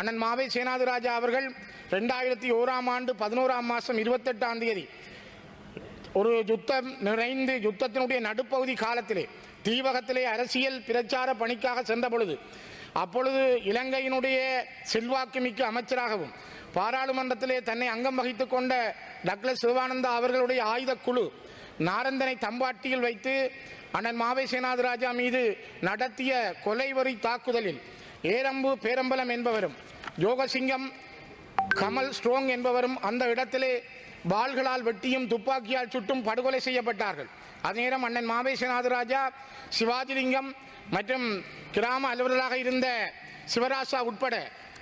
அண்ணன் மாவை சேனாதிராஜா அவர்கள் ரெண்டாயிரத்தி ஓராம் ஆண்டு பதினோராம் மாதம் இருபத்தெட்டாம் தேதி ஒரு யுத்தம் நிறைந்து யுத்தத்தினுடைய நடுப்பகுதி காலத்திலே தீவகத்திலே அரசியல் பிரச்சார பணிக்காக சென்ற பொழுது அப்பொழுது இலங்கையினுடைய செல்வாக்குமிக்க அமைச்சராகவும் பாராளுமன்றத்திலே தன்னை அங்கம் வகித்து கொண்ட டக்ளஸ் சிவானந்தா அவர்களுடைய ஆயுத குழு நாரந்தனை தம்பாட்டியில் வைத்து அண்ணன் மாவை சேனாதிராஜா மீது நடத்திய கொலைவரி தாக்குதலில் ஏரம்பு பேரம்பலம் என்பவரும் யோகசிங்கம் கமல் ஸ்ட்ரோங் என்பவரும் அந்த இடத்திலே வாள்களால் வெட்டியும் துப்பாக்கியால் சுட்டும் படுகொலை செய்யப்பட்டார்கள். அதே நேரம் அண்ணன் மாவேசநாதராஜா சிவாஜிலிங்கம் மற்றும் கிராம அலுவலராக இருந்த சிவராசா உட்பட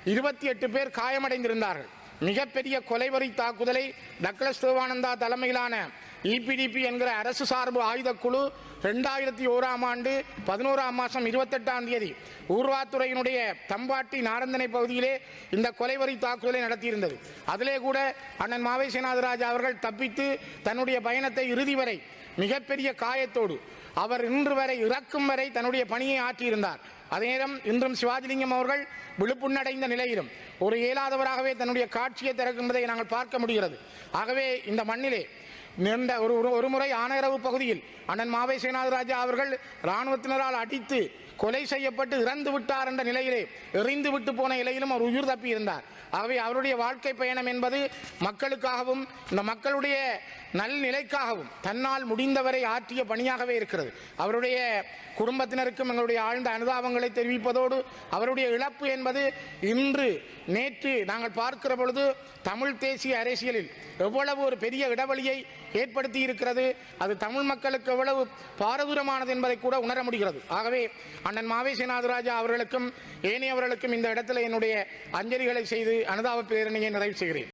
இருபத்தி எட்டு பேர் காயமடைந்திருந்தார்கள். மிகப்பெரிய கொலைவரி தாக்குதலை டக்ளஸ் தேவானந்தா தலைமையிலான இபிடிபி என்கிற அரசு சார்பு ஆயுதக்குழு ரெண்டாயிரத்தி ஓராம் ஆண்டு பதினோராம் மாதம் இருபத்தெட்டாம் தேதி ஊர்வாத்துறையினுடைய தம்பாட்டி நாரந்தனை பகுதியிலே இந்த கொலைவரி தாக்குதலை நடத்தியிருந்தது. அதிலே கூட அண்ணன் மாவை அவர்கள் தப்பித்து தன்னுடைய பயணத்தை இறுதி வரை மிகப்பெரிய காயத்தோடு அவர் இன்று வரை இறக்கும் வரை தன்னுடைய பணியை ஆற்றியிருந்தார். அதே நேரம் இன்றும் சிவாஜிலிங்கம் அவர்கள் விழுப்புண்ணடைந்த நிலையிலும் ஒரு இயலாதவராகவே தன்னுடைய காட்சியை திறக்கின்றதை நாங்கள் பார்க்க முடிகிறது. ஆகவே இந்த மண்ணிலே நீண்ட ஒரு ஒரு- ஒரு முறை ஆனையரவு பகுதியில் அண்ணன் மாவை சேனாதிராஜா அவர்கள் இராணுவத்தினரால் அடித்து கொலை செய்யப்பட்டு இறந்து விட்டார் என்ற நிலையிலே எறிந்து விட்டு போன நிலையிலும் அவர் உயிர் தப்பி இருந்தார் ஆகவே அவருடைய வாழ்க்கை பயணம் என்பது மக்களுக்காகவும் இந்த மக்களுடைய நல்நிலைக்காகவும் தன்னால் முடிந்தவரை ஆற்றிய பணியாகவே இருக்கிறது. அவருடைய குடும்பத்தினருக்கும் எங்களுடைய ஆழ்ந்த அனுதாபங்களை தெரிவிப்பதோடு அவருடைய இழப்பு என்பது இன்று நேற்று நாங்கள் பார்க்கிற பொழுது தமிழ் தேசிய அரசியலில் எவ்வளவு ஒரு பெரிய இடைவெளியை ஏற்படுத்தி இருக்கிறது. அது தமிழ் மக்களுக்கு எவ்வளவு பாரதூரமானது என்பதை கூட உணர முடிகிறது. ஆகவே அண்ணன் மாவே சேனாதிராஜா அவர்களுக்கும் ஏனையவர்களுக்கும் இந்த இடத்துல என்னுடைய அஞ்சலிகளை செய்து அனுதாப பேரணியை நிறைவு செய்கிறேன்.